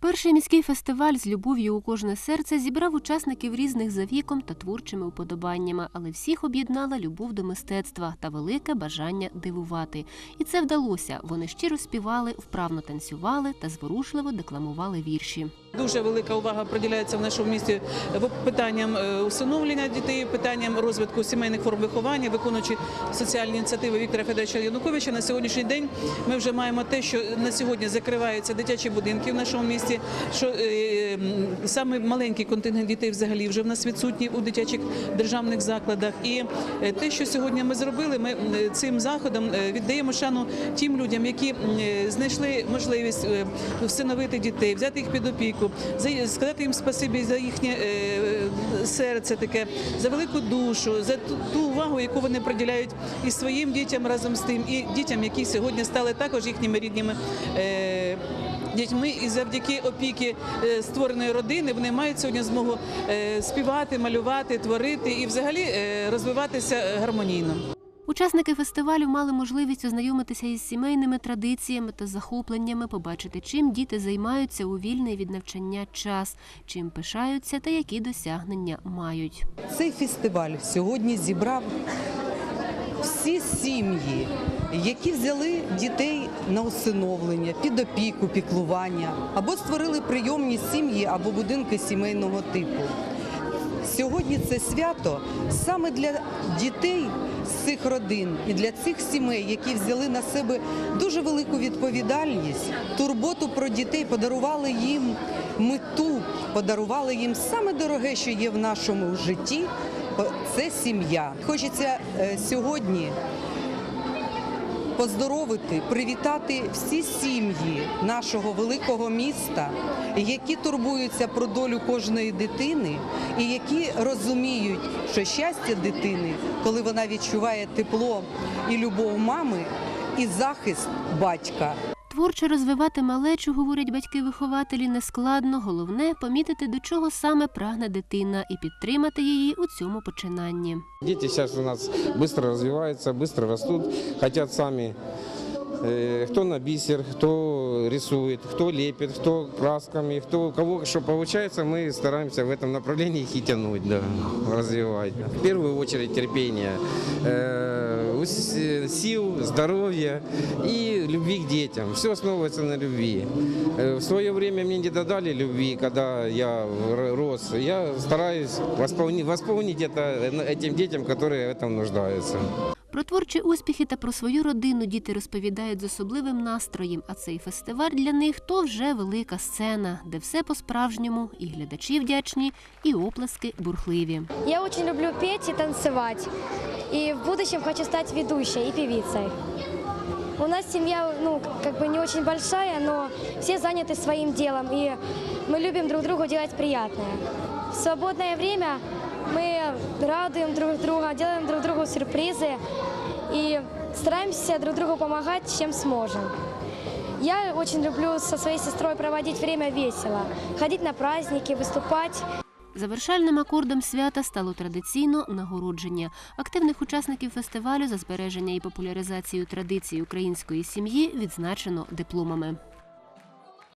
Перший міський фестиваль з любов'ю у кожне серце зібрав учасників різних за віком та творчими уподобаннями, але всіх об'єднала любов до мистецтва та велике бажання дивувати. І це вдалося. Вони щиро співали, вправно танцювали та зворушливо декламували вірші. Дуже велика увага приділяється в нашому місті питанням е, усиновлення дітей, питанням розвитку сімейних форм виховання, виконуючи соціальні ініціативи Віктора Федоровича Януковича. На сьогоднішній день ми вже маємо те, що на сьогодні закриваються дитячі будинки в нашому місті. Що е, саме маленький контингент дітей взагалі вже в нас відсутній у дитячих державних закладах. І е, те, що сьогодні ми зробили, ми цим заходом е, віддаємо шану тим людям, які е, знайшли можливість е, всиновити дітей, взяти їх під опіку, за- сказати їм спасибі за їхнє е, серце таке, за велику душу, за ту увагу, яку вони приділяють і своїм дітям разом з тим, і дітям, які сьогодні стали також їхніми рідними. Дітьми і завдяки опіки е, створеної родини вони мають сьогодні змогу е, співати, малювати, творити і взагалі е, розвиватися гармонійно. Учасники фестивалю мали можливість ознайомитися із сімейними традиціями та захопленнями, побачити, чим діти займаються у вільний від навчання час, чим пишаються та які досягнення мають. Цей фестиваль сьогодні зібрав всі сім'ї, які взяли дітей на усиновлення, під опіку, піклування, або створили прийомні сім'ї або будинки сімейного типу. Сьогодні це свято саме для дітей з цих родин і для цих сімей, які взяли на себе дуже велику відповідальність, турботу про дітей, подарували їм мету, подарували їм саме дороге, що є в нашому житті. Це сім'я. Хочеться е, сьогодні поздоровити, привітати всі сім'ї нашого великого міста, які турбуються про долю кожної дитини, і які розуміють, що щастя дитини, коли вона відчуває тепло і любов мами, і захист батька. Творчо розвивати малечу, говорять батьки-вихователі, нескладно. Головне помітити, до чого саме прагне дитина, і підтримати її у цьому починанні. Дети сейчас у нас быстро развиваются, быстро растут, хотят сами. э, Кто на бисер, кто рисует, кто лепит, кто красками, кто кого что получается, мы стараемся в этом направлении их и тянуть, да, развивать. В первую очередь терпение, э, сил, здоровья и любви к детям. Все основывается на любви. Э, В свое время мне не додали любви, когда я рос. Я стараюсь восполнить, восполнить это э, этим детям, которые в этом нуждаются. Про творчі успіхи та про свою родину діти розповідають з особливим настроєм. А цей фестиваль для них то вже велика сцена, де все по-справжньому, і глядачі вдячні, і оплески бурхливі. Я очень люблю петь и танцевать. И в будущем хочу стать ведущей и певицей. У нас семья, ну, как бы не очень большая, но все заняты своим делом, и мы любим друг другу делать приятное. В свободное время мы радуем друг друга, делаем друг другу сюрпризы и стараемся друг другу помогать, чем сможем. Я очень люблю со своей сестрой проводить время весело, ходить на праздники, выступать. Завершальним акордом свята стало традиційно нагородження активних учасників фестивалю за збереження і популяризацію традицій української сім'ї відзначено дипломами.